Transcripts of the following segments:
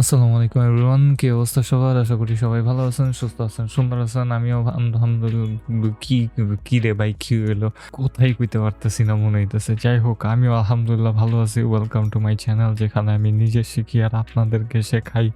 আসসালামু আলাইকুম এভরিওয়ান কি অবস্থা সবার? আশা করি সবাই ভালো আছেন, সুস্থ আছেন, সুন্দর আছেন। আমিও আলহামদুলিল্লাহ, কি কি রে ভাই, কি হলো কোথায় কইতে পারতেছি না মনে হইতেছে। যাই হোক, আমিও আলহামদুলিল্লাহ ভালো আছি। ওয়েলকাম টু মাই চ্যানেল যেখানে আমি নিজে শিখি আর আপনাদেরকে শেখাই।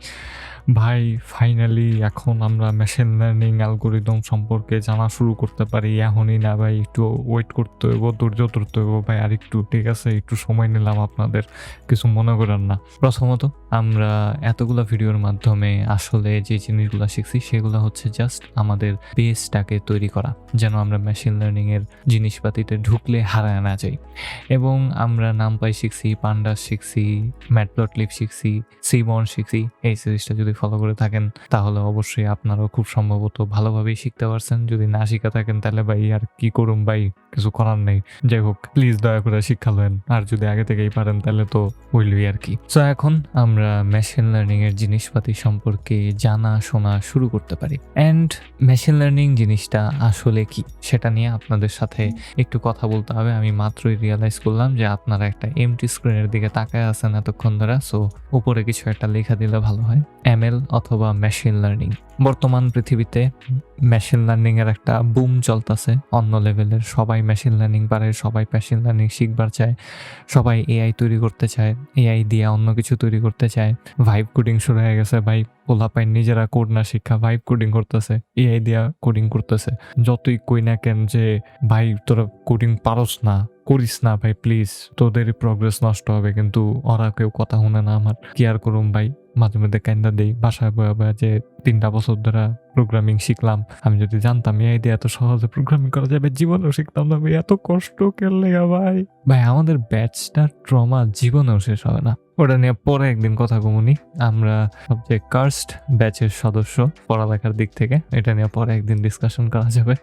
ভাই ফাইনালি এখন আমরা মেশিন লার্নিং অ্যালগোরিদম সম্পর্কে জানা শুরু করতে পারি। এখনই না ভাই, একটু ওয়েট করতে হইব, ধৈর্য ধরতে হইব ভাই। আর একটু, ঠিক আছে, একটু সময় নিলাম আপনাদের, কিছু মনে করেন না। প্রথমত, আমরা এতগুলো ভিডিওর মাধ্যমে আসলে যে জিনিসগুলো শিখছি, সেগুলো হচ্ছে জাস্ট আমাদের বেসটাকে তৈরি করা, যেন আমরা মেশিন লার্নিংয়ের জিনিসপাতিতে ঢুকলে হারায় না যাই। এবং আমরা নামপাই শিখছি পান্ডাস শিখছি ম্যাটলট ম্যাটপ্লটলিপ শিখছি সিবন শিখছি, এই সিরিজটা যদি ফলো করে থাকেন, তাহলে অবশ্যই আপনারাও খুব সম্ভবত ভালোভাবেই শিখতে পারছেন। যদি না শিখে থাকেন, তাহলে ভাই আর কি করুম ভাই? কিছু করার নেই। যাই হোক প্লিজ দয়া করে শিক্ষা লেন আর যদি আগে থেকেই পারেন, তাহলে তো হইলই আর কি। সো এখন আমরা মেশিন লার্নিং এর জিনিসপাতি সম্পর্কে জানা শোনা শুরু করতে পারি। অ্যান্ড মেশিন লার্নিং জিনিসটা আসলে কি? সেটা নিয়ে আপনাদের সাথে একটু কথা বলতে হবে। আমি মাত্রই রিয়েলাইজ করলাম যে আপনারা একটা এমটি স্ক্রিনের দিকে তাকায় আছেন এতক্ষণ ধরে। সো উপরে কিছু একটা লেখা দিলে ভালো হয়। এমএল অথবা মেশিন লার্নিং বর্তমান পৃথিবীতে মেশিন লার্নিং এর একটা বুম চলতেছে। অন্য লেভেলের সবাই মেশিন লার্নিং পারে, সবাই মেশিন লার্নিং শিখবার চায়, সবাই এআই তৈরি করতে চায় এআই দিয়ে অন্য কিছু তৈরি করতে চায়। ভাইব কোডিং শুরু হয়ে গেছে ভাই ওলা পোলাপাই নিজেরা কোড না শিক্ষা ভাইব কোডিং করতেছে এআই দিয়া কোডিং করতেছে। যতই কই না কেন যে, ভাই, তোরা কোডিং পারস না, করিস না ভাই প্লিজ তোদের প্রগ্রেস নষ্ট হবে। কিন্তু ওরা কেউ কথা শুনে না আমার। কি আর করুম ভাই? মাঝে মধ্যে কান্দা দিই বাসায় বয়ে বয়ে যে তিনটা বছর ধরে প্রোগ্রামিং শিখলাম। আমি যদি জানতাম এই দিয়ে এত সহজে প্রোগ্রামিং করা যাবে, জীবনেও শিখতাম না ভাই, এত কষ্ট কেলে ভাই। ভাই, আমাদের ব্যাচটার ট্রমা জীবনেও শেষ হবে না। ওটা নিয়ে পরে একদিন কথা কমুনি আমরা সবচেয়ে কার্স্ট ব্যাচের সদস্য পড়ালেখার দিক থেকে, এটা নিয়ে পরে একদিন ডিসকাশন করা যাবে।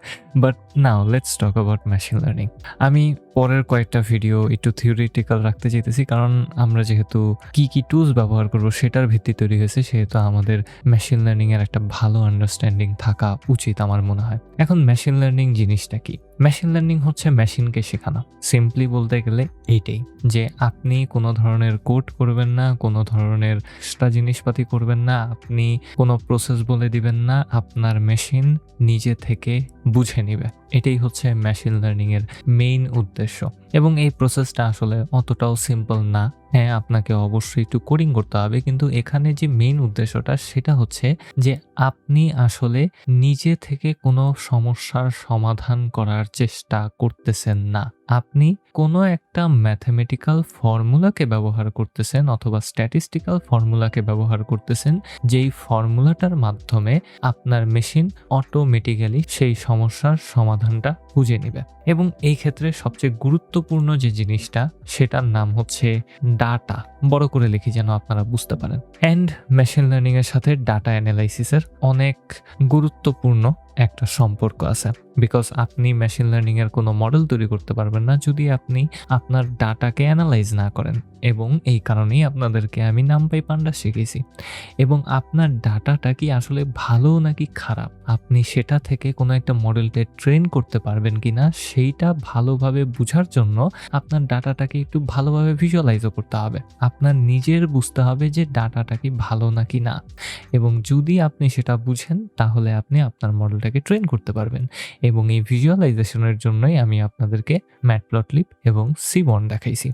But now let's talk about machine learning আমি পরের কয়েকটা ভিডিও একটু থিওরিটিক্যাল রাখতে চাইতেছি, কারণ আমরা যেহেতু কি কি টুলস ব্যবহার করব সেটার ভিত্তি তৈরি হয়েছে, সেহেতু আমাদের মেশিন লার্নিং এর একটা ভালো আন্ডারস্ট্যান্ডিং থাকা উচিত আমার মনে হয়। এখন মেশিন লার্নিং জিনিসটা কি? মেশিন লার্নিং হচ্ছে মেশিনকে শেখানো। সিম্পলি বলতে গেলে এইটাই যে আপনি কোনো ধরনের কোড করবেন না, কোনো ধরনের এক্সট্রা জিনিসপাতি করবেন না, আপনি কোনো প্রসেস বলে দিবেন না, আপনার মেশিন নিজে থেকে বুঝে নিবে। এটাই হচ্ছে মেশিন লার্নিং এর মেইন উদ্দেশ্য। এবং এই প্রসেসটা আসলে অতটাও সিম্পল না। হ্যাঁ আপনাকে অবশ্যই একটু কোডিং করতে হবে, কিন্তু এখানে যে মেইন উদ্দেশ্যটা, সেটা হচ্ছে যে আপনি আসলে নিজে থেকে কোনো সমস্যার সমাধান করার চেষ্টা করতেছেন না। আপনি কোনো একটা ম্যাথমেটিক্যাল ফর্মুলাকে ব্যবহার করতেছেন অথবা স্ট্যাটিস্টিক্যাল ফর্মুলাকে ব্যবহার করতেছেন, যেই ফর্মুলাটার মাধ্যমে আপনার মেশিন অটোমেটিক্যালি সেই সমস্যার সমাধানটা খুঁজে নেবে। এবং এই ক্ষেত্রে সবচেয়ে গুরুত্বপূর্ণ যে জিনিসটা, সেটার নাম হচ্ছে ডাটা বড় করে লিখি যেন আপনারা বুঝতে পারেন। অ্যান্ড মেশিন লার্নিং এর সাথে ডাটা অ্যানালাইসিসের অনেক গুরুত্বপূর্ণ একটা সম্পর্ক আছে। বিকজ আপনি মেশিন লার্নিং এর কোনো মডেল তৈরি করতে পারবেন না যদি আপনি আপনার ডাটাকে অ্যানালাইজ না করেন। এবং এই কারণেই আপনাদেরকে আমি নাম পাই পান্ডা শিখেছি। এবং আপনার ডাটাটা কি আসলে ভালো নাকি খারাপ? আপনি সেটা থেকে কোনো একটা মডেলকে ট্রেন করতে পারবেন কি না সেইটা ভালোভাবে বোঝার জন্য আপনার ডাটাটাকে একটু ভালোভাবে ভিজুয়ালাইজও করতে হবে। আপনার নিজের বুঝতে হবে যে ডাটাটা কি ভালো নাকি না। এবং যদি আপনি সেটা বুঝেন, তাহলে আপনি আপনার মডেলটাকে ট্রেন করতে পারবেন। এবং এই ভিজুয়ালাইজেশনের জন্যই আমি আপনাদেরকে ম্যাটপ্লটলিপ এবং সিবন দেখাইছি।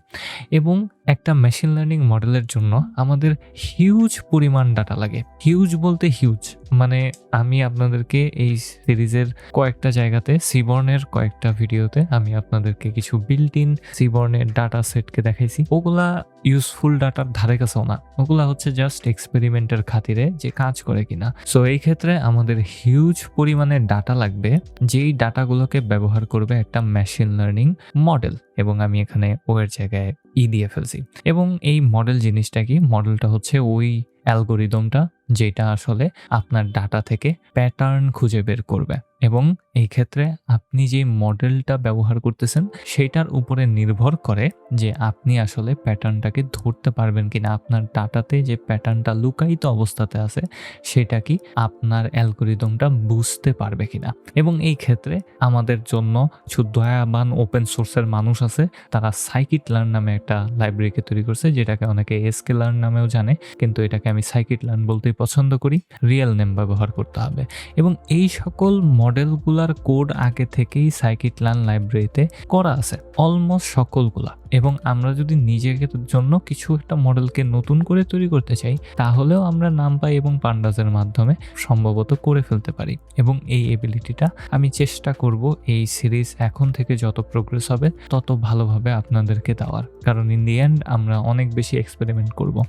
এবং একটা মেশিন লার্নিং মডেলের জন্য আমাদের হিউজ পরিমাণ ডাটা লাগে। হিউজ বলতে হিউজ মানে আমি আপনাদেরকে এই সিরিজের কয়েকটা জায়গাতে সিবর্নের কয়েকটা ভিডিওতে আমি আপনাদেরকে কিছু বিল্ট ইন সিবর্নের ডাটা সেটকে দেখাইছি। ওগুলা ইউজফুল ডাটার ধারে কাছেও না। ওগুলা হচ্ছে জাস্ট এক্সপেরিমেন্টের খাতিরে যে কাজ করে কিনা। সো এই ক্ষেত্রে আমাদের হিউজ পরিমাণে ডাটা লাগবে, যেই ডাটাগুলোকে ব্যবহার করবে একটা মেশিন লার্নিং মডেল এবং আমি এখানে ও এর জায়গায় ই দিয়ে ফেলছি। এবং এই মডেল জিনিসটা কি? মডেলটা হচ্ছে ওই অ্যালগোরিদমটা যেটা আসলে আপনার ডাটা থেকে প্যাটার্ন খুঁজে বের করবে। এবং এই ক্ষেত্রে আপনি যে মডেলটা ব্যবহার করতেছেন, সেটার উপরে নির্ভর করে যে আপনি আসলে প্যাটার্নটাকে ধরতে পারবেন কিনা। আপনার ডাটাতে যে প্যাটার্নটা লুকায়িত অবস্থাতে আছে, সেটা কি আপনার অ্যালগোরিদমটা বুঝতে পারবে কিনা। এবং এই ক্ষেত্রে আমাদের জন্য কিছু দয়াবান ওপেন সোর্সের মানুষ আছে, তারা সাইকিট লার্ন নামে একটা লাইব্রেরিকে তৈরি করছে, যেটাকে অনেকে এসকে লার্ন নামেও জানে, কিন্তু এটাকে আমি সাইকিট লার্ন বলতেই পছন্দ করি রিয়েল নেম ব্যবহার করতে হবে। এবং এই সকল মডেলগুলার কোড আগে থেকেই সাইকিট লাইব্রেরিতে করা আছে অলমোস্ট সকলগুলা। এবং আমরা যদি নিজেকে জন্য কিছু একটা মডেলকে নতুন করে তৈরি করতে চাই, তাহলেও আমরা নামপাই এবং পান্ডাজের মাধ্যমে সম্ভবত করে ফেলতে পারি। এবং এই এবিলিটিটা আমি চেষ্টা করব এই সিরিজ এখন থেকে যত প্রোগ্রেস হবে, তত ভালোভাবে আপনাদেরকে দেওয়ার। কারণ ইন দি এন্ড আমরা অনেক বেশি এক্সপেরিমেন্ট করব।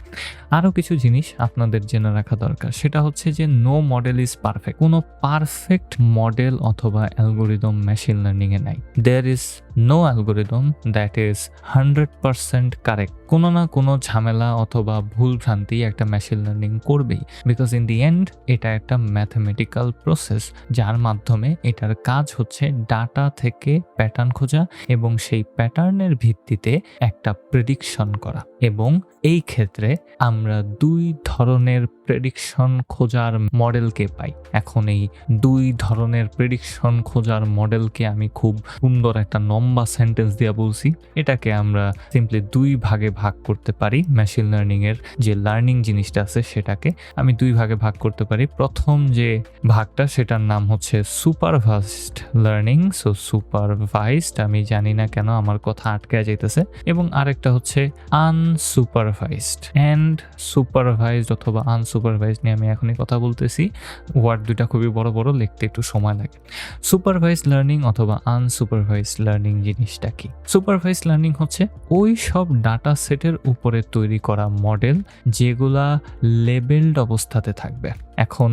আরও কিছু জিনিস আপনাদের জেনে রাখা দরকার, সেটা হচ্ছে যে নো মডেল ইজ পারফেক্ট কোনো পারফেক্ট মডেল অথবা অ্যালগোরিদম মেশিন লার্নিংয়ে নাই। There is no algorithm that is hundred percent correct কোনো না কোনো ঝামেলা অথবা ভুল ভ্রান্তি একটা মেশিন লার্নিং করবেই। বিকজ ইন দি এন্ড এটা একটা ম্যাথমেটিক্যাল প্রসেস যার মাধ্যমে এটার কাজ হচ্ছে ডাটা থেকে প্যাটার্ন খোঁজা এবং সেই প্যাটার্নের ভিত্তিতে একটা প্রেডিকশন করা। এবং এই ক্ষেত্রে আমরা দুই ধরনের প্রেডিকশন খোঁজার মডেলকে পাই। এখন এই দুই ধরনের প্রেডিকশন খোঁজার মডেলকে আমি খুব সুন্দর একটা লম্বা সেন্টেন্স দিয়ে বলছি। এটাকে আমরা সিম্পলি দুই ভাগে ভাগ করতে পারি মেশিন লার্নিং এর যে লার্নিং জিনিসটা আছে সেটাকে। আমি দুই ভাগে ভাগ করতে পারি। প্রথম যে ভাগটা, সেটার নাম হচ্ছে সুপারভাইজড লার্নিং সো সুপারভাইজড আমি জানি না কেন, আমার কথা আটকে যাইতেছে। এবং আরেকটা হচ্ছে আনসুপারভাইজড অ্যান্ড সুপারভাইজড অথবা আনসুপারভাইজড নিয়ে আমি এখনই কথা বলতেছি। ওয়ার্ড দুইটা খুবই বড় বড়, লিখতে একটু সময় লাগে। সুপারভাইজড লার্নিং অথবা আনসুপারভাইজড লার্নিং জিনিসটা কি? সুপারভাইজড লার্নিং হচ্ছে ওই সব ডাটা সেটের উপরে তৈরি করা মডেল যেগুলা লেবেলড অবস্থাতে থাকবে। এখন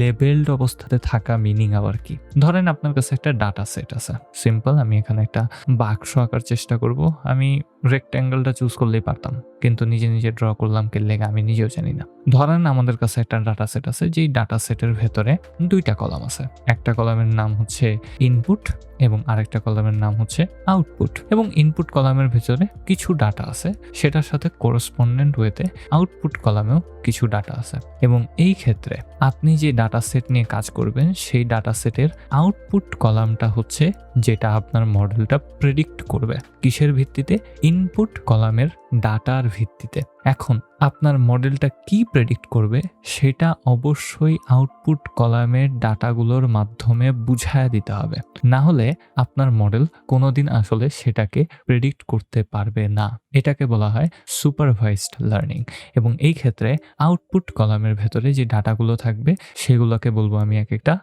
লেবেলড অবস্থাতে থাকা মিনিং আবার কি? ধরেন আপনার কাছে একটা ডাটা সেট আছে। সিম্পল আমি এখানে একটা বাক্স আঁকার চেষ্টা করব। আমি রেক্ট্যাঙ্গেলটা চুজ করলেই পারতাম, কিন্তু নিজে নিজে ড্র করলাম, কে লেগে আমি নিজেও জানি না। ধরেন আমাদের কাছে একটা ডাটা সেট আছে, যেই ডাটা সেটের ভেতরে দুইটা কলাম আছে। একটা কলামের নাম হচ্ছে ইনপুট এবং আরেকটা কলামের নাম হচ্ছে আউটপুট এবং ইনপুট কলামের ভেতরে কিছু ডাটা আছে, সেটার সাথে কোরসপন্ডেন্ট ওয়েতে আউটপুট কলামেও কিছু ডাটা আছে। এবং এই ক্ষেত্রে আপনি যে ডাটা সেট নিয়ে কাজ করবেন, সেই ডাটা সেটের আউটপুট কলামটা হচ্ছে যেটা আপনার মডেলটা প্রেডিক্ট করবে। কিসের ভিত্তিতে? ইনপুট কলামের ডাটার ভিত্তিতে। এখন আপনার মডেলটা কি প্রেডিক্ট করবে সেটা অবশ্যই আউটপুট কলামের ডাটাগুলোর মাধ্যমে বুঝায় দিতে হবে। না হলে আপনার মডেল কোনোদিন আসলে সেটাকে প্রেডিক্ট করতে পারবে না। এটাকে বলা হয় সুপারভাইজড লার্নিং এবং এই ক্ষেত্রে আউটপুট কলামের ভেতরে যে ডাটাগুলো থাকবে সেগুলোকে বলব আমি এক একটা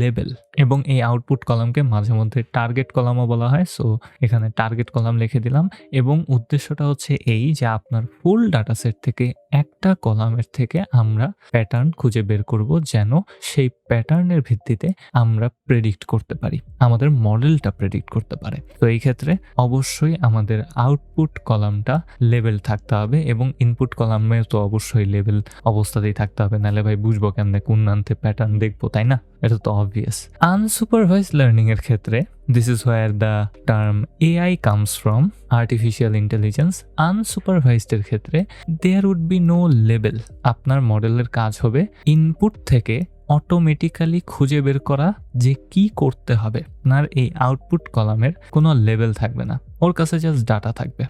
লেবেল এবং এই আউটপুট কলামকে মাঝে মধ্যে টার্গেট কলামও বলা হয়। সো এখানে টার্গেট কলাম লিখে দিলাম এবং উদ্দেশ্যটা হচ্ছে এই যে আপনার ফুল ডাটা সেট থেকে একটা কলামের থেকে আমরা প্যাটার্ন খুঁজে বের করব যেন সেই প্যাটার্নের ভিত্তিতে আমরা প্রেডিক্ট করতে পারি, আমাদের মডেলটা প্রেডিক্ট করতে পারে। তো এই ক্ষেত্রে অবশ্যই আমাদের আউটপুট কলামটা লেভেল থাকতে হবে এবং ইনপুট কলামে তো অবশ্যই লেভেল অবস্থাতেই থাকতে হবে, নাহলে ভাই বুঝব কেমনে কোন নান্তে প্যাটার্ন দেখব, তাই না? এটা তো অবভিয়াস আনসুপারভাইজ লার্নিং এর ক্ষেত্রে this is where the term AI comes from artificial intelligence unsupervised এর ক্ষেত্রে। There would be no level আপনার মডেলের কাজ হবে ইনপুট থেকে অটোমেটিক্যালি খুঁজে বের করা যে কি করতে হবে। আপনার এই আউটপুট কলামের কোনো লেভেল থাকবে না। ওর কাছে জাস্ট ডাটা থাকবে।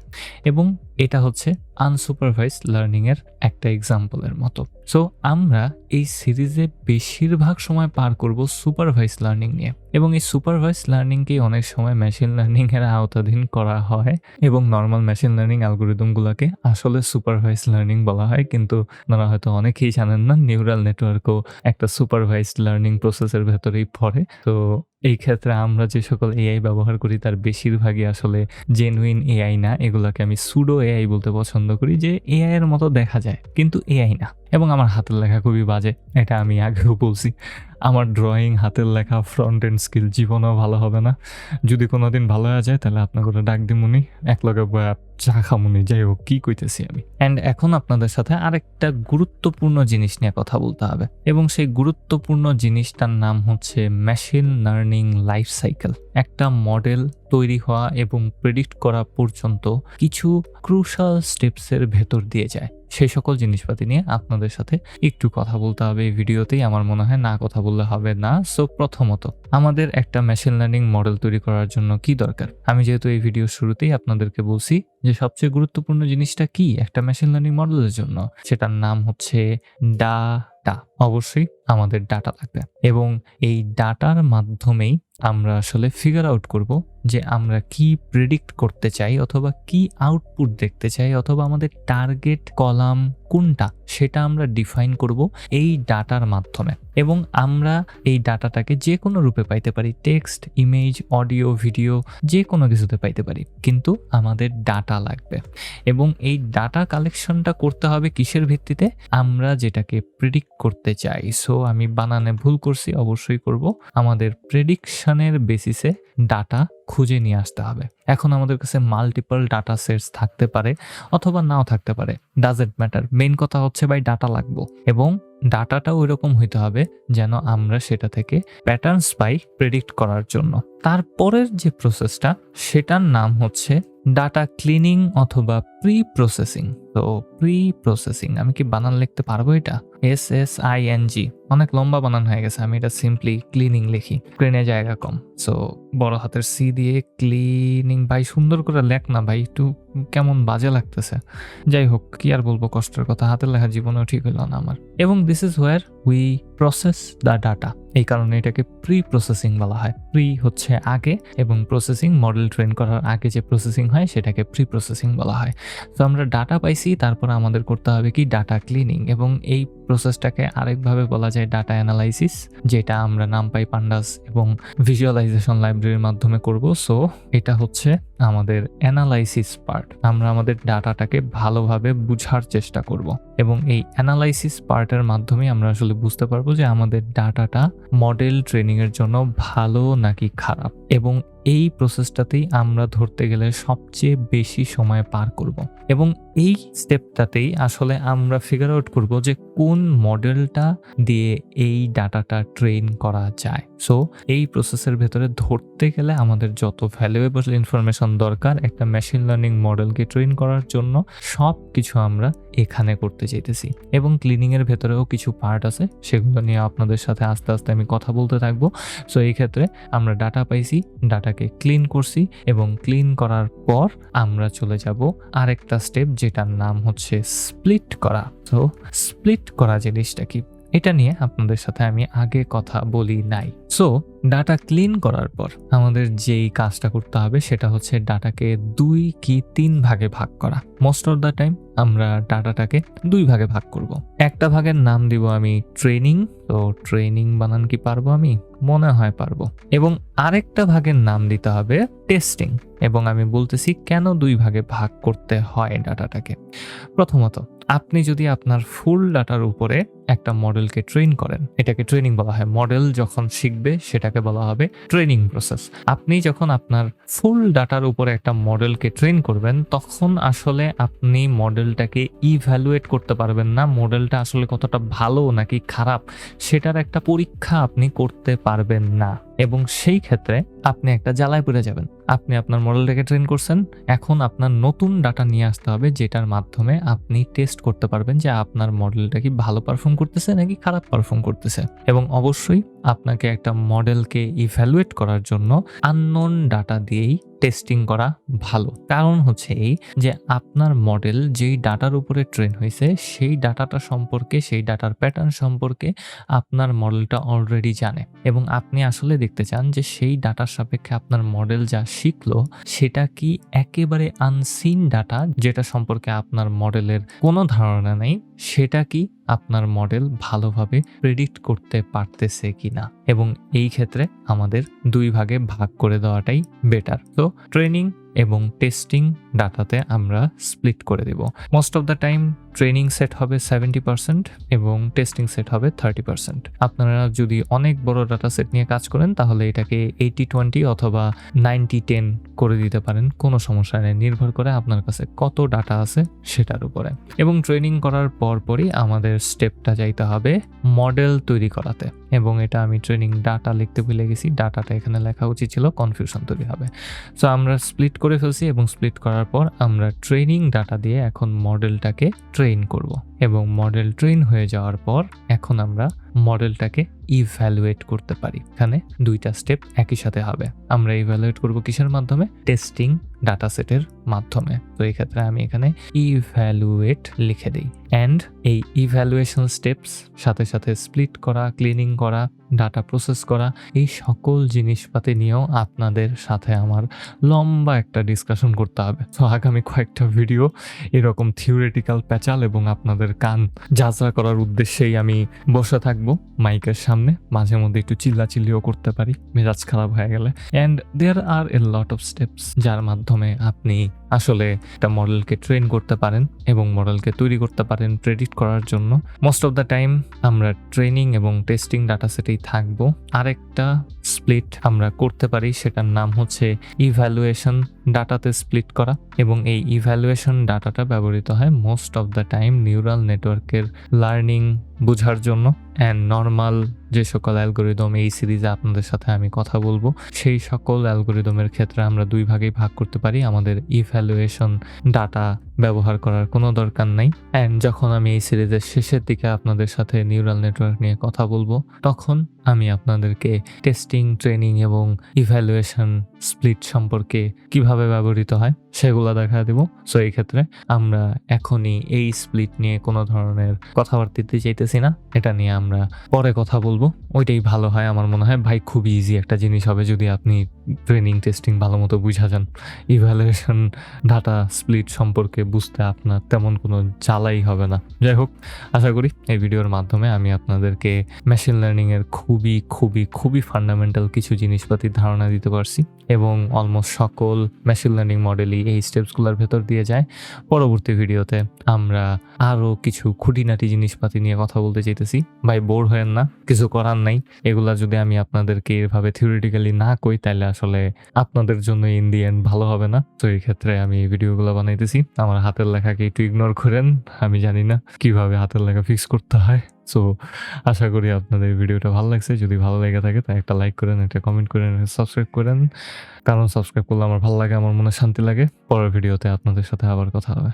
এবং এটা হচ্ছে আনসুপারভাইজ লার্নিংয়ের একটা এক্সাম্পলের মতো। সো আমরা এই সিরিজে বেশিরভাগ সময় পার করব সুপারভাইজ লার্নিং নিয়ে। এবং এই সুপারভাইজ লার্নিংকেই অনেক সময় মেশিন লার্নিং এর আওতাধীন করা হয়। এবং নর্মাল মেশিন লার্নিং অ্যালগোরিদমগুলোকে আসলে সুপারভাইজ লার্নিং বলা হয়। কিন্তু আপনারা হয়তো অনেকেই জানেন না নিউরাল নেটওয়ার্কও একটা সুপারভাইজ লার্নিং প্রসেসের ভেতরেই পড়ে। তো এই ক্ষেত্রে আমরা যে সকল এআই ব্যবহার করি, তার বেশিরভাগই আসলে জেনুইন এআই না। এগুলোকে আমি সুডো এআই বলতে পছন্দ করি, যে এআই এর মতো দেখা যায়, কিন্তু এআই না। এবং আমার হাতের লেখা খুবই বাজে, এটা আমি আগেও বলছি। আমার ড্রয়িং হাতের লেখা ফ্রন্ট এন্ড স্কিল জীবনেও ভালো হবে না। যদি কোনো দিন ভালো হয়ে যায়, তাহলে আপনাকে ডাক দিমুনি এক লগে বয়া চা খামুনি যাই হোক, কী কইতেছি আমি। অ্যান্ড এখন আপনাদের সাথে আরেকটা গুরুত্বপূর্ণ জিনিস নিয়ে কথা বলতে হবে। এবং সেই গুরুত্বপূর্ণ জিনিসটার নাম হচ্ছে মেশিন লার্নিং লাইফ সাইকেল একটা মডেল তৈরি হওয়া এবং প্রেডিক্ট করা পর্যন্ত কিছু ক্রুশাল স্টেপসের ভেতর দিয়ে যায়। সেই সকল জিনিসপাতি নিয়ে আপনাদের সাথে একটু কথা বলতে হবে এই ভিডিওতেই। আমার মনে হয় না কথা বললে হবে না। সো প্রথমত, আমাদের একটা মেশিন লার্নিং মডেল তৈরি করার জন্য কি দরকার? আমি যেহেতু এই ভিডিও শুরুতেই আপনাদেরকে বলছি যে সবচেয়ে গুরুত্বপূর্ণ জিনিসটা কি একটা মেশিন লার্নিং মডেলের জন্য? সেটার নাম হচ্ছে ডাটা, অবশ্যই আমাদের ডাটা লাগবে। এবং এই ডাটার মাধ্যমেই আমরা আসলে ফিগার আউট করব যে আমরা কি প্রেডিক্ট করতে চাই অথবা কি আউটপুট দেখতে চাই অথবা আমাদের টার্গেট কলাম কোনটা সেটা আমরা ডিফাইন করব এই ডাটার মাধ্যমে। এবং আমরা এই ডাটাটাকে যে কোনো রূপে পাইতে পারি টেক্সট ইমেজ অডিও ভিডিও যে কোনো কিছুতে পাইতে পারি। কিন্তু আমাদের ডাটা লাগবে। এবং এই ডাটা কালেকশনটা করতে হবে কিসের ভিত্তিতে? আমরা যেটাকে প্রেডিক্ট করতে চাই। সো আমি বানানে ভুল করছি, অবশ্যই করব। আমাদের প্রেডিকশনের বেসিসে ডাটা খুঁজে নিয়ে আসতে হবে। এখন আমাদের কাছে মাল্টিপল ডাটা সেটস থাকতে পারে অথবা নাও থাকতে পারে। ডাজেন্ট ম্যাটার মেইন কথা হচ্ছে ভাই ডাটা লাগবো এবং ডাটাটা ওই রকম হইতে হবে যেন আমরা সেটা থেকে প্যাটার্নস পাই প্রেডিক্ট করার জন্য। তারপরের যে প্রসেসটা সেটার নাম হচ্ছে ডাটা ক্লিনিং অথবা প্রি প্রসেসিং তো প্রি প্রসেসিং আমি কি বানান লিখতে পারব এটা? S S I N G. অনেক লম্বা বানান হয়ে গেছে, আমি এটা সিম্পলি ক্লিনিং লিখি। ক্রেনে জায়গা কম। সো বড় হাতের সি দিয়ে ক্লিনিং ভাই সুন্দর করে লেখ না ভাই, একটু কেমন বাজে লাগতেছে। যাই হোক, কি আর বলব কষ্টের কথা, হাতের লেখা জীবনেও ঠিক হইল না আমার। এবং this is where we process the data এই কারণে এটাকে প্রি প্রসেসিং বলা হয়। প্রি হচ্ছে আগে এবং প্রসেসিং মডেল ট্রেন করার আগে যে প্রসেসিং হয় সেটাকে প্রি প্রসেসিং বলা হয়। তো আমরা ডাটা পাইছি, তারপর আমাদের করতে হবে কি? ডাটা ক্লিনিং এবং এই প্রসেসটাকে আরেকভাবে বলা যায় ডাটা অ্যানালাইসিস যেটা আমরা নাম পাই পান্ডাস এবং ভিজুয়ালাইজেশন লাইব্রেরির মাধ্যমে করব। সো এটা হচ্ছে আমাদের অ্যানালাইসিস পার্ট আমরা আমাদের ডাটাটাকে ভালোভাবে বুঝার চেষ্টা করব। এবং এই অ্যানালাইসিস পার্টের মাধ্যমে আমরা আসলে বুঝতে পারব যে আমাদের ডাটাটা মডেল ট্রেনিংয়ের জন্য ভালো নাকি খারাপ। এবং এই প্রসেসটাতেই আমরা ধরতে গেলে সবচেয়ে বেশি সময় পার করব। এবং এই স্টেপটাতেই আসলে আমরা ফিগার আউট করব যে কোন মডেলটা দিয়ে এই ডাটাটা ট্রেন করা যায়। সো এই প্রসেসের ভেতরে ধরতে গেলে আমাদের যত ভ্যালুয়েবল ইনফরমেশন দরকার, একটা মেশিন লার্নিং মডেলকে ট্রেন করার জন্য সব কিছু আমরা এখানে করতে চাইতেছি। এবং ক্লিনিংয়ের ভেতরেও কিছু পার্ট আছে, সেগুলো নিয়ে আপনাদের সাথে আস্তে আস্তে আমি কথা বলতে থাকব। সো এই ক্ষেত্রে আমরা ডাটা পাইছি ডাটাকে ক্লিন করছি এবং ক্লিন করার পর আমরা চলে যাব আরেকটা স্টেপ যেটার নাম হচ্ছে স্প্লিট করা। তো স্প্লিট করা জিনিসটা কি? এটা নিয়ে আপনাদের সাথে আমি আগে কথা বলি নাই। সো ডাটা ক্লিন করার পর আমাদের যেই কাজটা করতে হবে সেটা হচ্ছে ডাটাকে দুই কি তিন ভাগে ভাগ করা। মোস্ট অফ দ্য টাইম আমরা ডাটাটাকে দুই ভাগে ভাগ করব। একটা ভাগের নাম দিব আমি ট্রেনিং তো ট্রেনিং বানান কি পারব আমি? মনে হয় পারব। এবং আরেকটা ভাগের নাম দিতে হবে টেস্টিং এবং আমি বলতেছি কেন দুই ভাগে ভাগ করতে হয় ডাটাটাকে প্রথমত, আপনি যদি আপনার ফুল ডাটার উপরে একটা মডেলকে ট্রেন করেন। এটাকে ট্রেনিং বলা হয়। মডেল যখন শিখবে, সেটাকে বলা হবে ট্রেনিং প্রসেস। আপনি যখন আপনার ফুল ডাটার উপরে একটা মডেলকে ট্রেন করবেন, তখন আসলে আপনি মডেলটাকে ইভ্যালুয়েট করতে পারবেন না। মডেলটা আসলে কতটা ভালো নাকি খারাপ, সেটার একটা পরীক্ষা আপনি করতে পারবেন না। এবং সেই ক্ষেত্রে আপনি একটা জ্বালায় পড়ে যাবেন। আপনি আপনার মডেলটাকে ট্রেন করছেন। এখন আপনার নতুন ডাটা নিয়ে আসতে হবে, যেটার মাধ্যমে আপনি টেস্ট করতে পারবেন যে আপনার মডেলটা কি ভালো পারফর্ম করতেছে নাকি খারাপ পারফর্ম করতেছে। এবং অবশ্যই আপনাকে একটা মডেলকে ইভ্যালুয়েট করার জন্য আননোন ডাটা দিয়েই টেস্টিং করা ভালো। কারণ হচ্ছে এই যে আপনার মডেল যেই ডাটার উপরে ট্রেন হয়েছে, সেই ডাটাটা সম্পর্কে, সেই ডাটার প্যাটার্ন সম্পর্কে আপনার মডেলটা অলরেডি জানে। এবং আপনি আসলে দেখতে চান যে সেই ডাটার সাপেক্ষে আপনার মডেল যা শিখলো, সেটা কি একেবারে আনসিন ডাটা যেটা সম্পর্কে আপনার মডেলের কোনো ধারণা নেই, সেটা কি আপনার মডেল ভালোভাবে প্রেডিক্ট করতে পারতেছে কিনা এবং এই ক্ষেত্রে আমাদের দুই ভাগে ভাগ করে দেওয়াটাই বেটার তো ট্রেনিং এবং টেস্টিং ডাটাতে আমরা স্প্লিট করে দিব। Most of the time training set হবে সেভেন্টি পার্সেন্ট এবং টেস্টিং সেট হবে থার্টি পার্সেন্ট আপনারা যদি অনেক বড় ডাটা সেট নিয়ে কাজ করেন, তাহলে এটাকে এইটি টোয়েন্টি অথবা নাইনটি টেন করে দিতে পারেন। কোনো সমস্যা নেই। নির্ভর করে আপনার কাছে কত ডাটা আছে সেটার উপরে। এবং ট্রেনিং করার পরপরই আমাদের স্টেপটা যাইতে হবে মডেল তৈরি করাতে। এবং এটা আমি ট্রেনিং ডাটা লিখতে ভুলে গেছি। ডাটাটা এখানে লেখা উচিত ছিল কনফিউশন তৈরি হবে। সো আমরা স্প্লিট করে ফেলছি এবং স্প্লিট করার পর আমরা ট্রেনিং ডাটা দিয়ে এখন মডেলটাকে ট্রেন করব। এবং মডেল ট্রেন হয়ে যাওয়ার পর এখন আমরা মডেলটাকে ইভ্যালুয়েট করতে পারি। এখানে দুইটা স্টেপ একই সাথে হবে। আমরা ইভ্যালুয়েট করব কিসের মাধ্যমে? টেস্টিং ডাটা সেটের মাধ্যমে। তো এই ক্ষেত্রে আমি এখানে ইভ্যালুয়েট লিখে দিই। অ্যান্ড এই ইভ্যালুয়েশন স্টেপস সাথে সাথে স্প্লিট করা ক্লিনিং করা ডাটা প্রসেস করা, এই সকল জিনিসপাতি নিয়েও আপনাদের সাথে আমার লম্বা একটা ডিসকাশন করতে হবে। তো আগামী কয়েকটা ভিডিও এরকম থিওরিটিক্যাল প্যাচাল এবং আপনাদের কান যাত্রা করার উদ্দেশ্যেই আমি বসে থাকব মাইকের সামনে। মাঝে মধ্যে একটু চিল্লাচিল্লিও করতে পারি, মেজাজ খারাপ হয়ে গেলে। And there are a lot of steps যার মাধ্যমে আপনি আসলে একটা মডেলকে ট্রেন করতে পারেন এবং মডেলকে তৈরি করতে পারেন প্রেডিক্ট করার জন্য। মোস্ট অফ দ্য টাইম আমরা ট্রেনিং এবং টেস্টিং ডাটা সেটেই থাকব। আরেকটা স্প্লিট আমরা করতে পারি, সেটার নাম হচ্ছে ইভ্যালুয়েশন ডাটাতে স্প্লিট করা এবং এই ইভ্যালুয়েশন ডাটাটা ব্যবহৃত হয় most of the time neural নেটওয়ার্কের লার্নিং বোঝার জন্য। অ্যান্ড নর্মাল যে সকল অ্যালগোরিদম এই সিরিজে আপনাদের সাথে আমি কথা বলব, সেই সকল অ্যালগোরিদমের ক্ষেত্রে আমরা দুই ভাগেই ভাগ করতে পারি। আমাদের ইভ্যালুয়েশন ডাটা ব্যবহার করার কোনো দরকার নাই। অ্যান্ড যখন আমি এই সিরিজের শেষের দিকে আপনাদের সাথে নিউরাল নেটওয়ার্ক নিয়ে কথা বলব, তখন আমি আপনাদেরকে টেস্টিং ট্রেনিং এবং ইভ্যালুয়েশন স্প্লিট সম্পর্কে কীভাবে ব্যবহৃত হয় সেগুলো দেখা দেব। সো এই ক্ষেত্রে আমরা এখনই এই স্প্লিট নিয়ে কোনো ধরনের কথাবার্তা দিতে চাইতেছি না, এটা নিয়ে আমরা পরে কথা বলব। ওইটাই ভালো হয় আমার মনে হয়। ভাই খুবই ইজি একটা জিনিস হবে যদি আপনি ট্রেনিং টেস্টিং ভালো মতো বুঝা যান। ইভ্যালুয়েশন ডাটা স্প্লিট সম্পর্কে বুঝতে আপনার তেমন কোনো জ্বালাই হবে না। যাই হোক, আশা করি এই ভিডিওর মাধ্যমে আমি আপনাদেরকে মেশিন লার্নিংয়ের খুবই খুবই খুবই ফান্ডামেন্টাল কিছু জিনিসপাতির ধারণা দিতে পারছি এবং অলমোস্ট সকল মেশিন লার্নিং মডেলই এই স্টেপসগুলোর ভেতর দিয়ে যায়। পরবর্তী ভিডিওতে আমরা আরও কিছু খুঁটিনাটি জিনিসপাতি নিয়ে কথা বলতে চাইতেছি। ভাই, বোর হয়েন না, কিছু করার নাই। এগুলা যদি আমি আপনাদেরকে এভাবে থিওরিটিক্যালি না কই তাহলে আসলে আপনাদের জন্য ইন দি এন্ড ভালো হবে না। তো এই ক্ষেত্রে আমি ভিডিওগুলো বানাইতেছি। আমার হাতের লেখাকে একটু ইগনোর করেন, আমি জানি না কীভাবে হাতের লেখা ফিক্স করতে হয়। সো আশা করি আপনাদের ভিডিওটা ভালো লাগছে। যদি ভালো লেগে থাকে তাই একটা লাইক করেন, একটা কমেন্ট করেন সাবস্ক্রাইব করেন। কারণ সাবস্ক্রাইব করলে আমার ভালো লাগে, আমার মনে শান্তি লাগে। পরের ভিডিওতে আপনাদের সাথে আবার কথা হবে।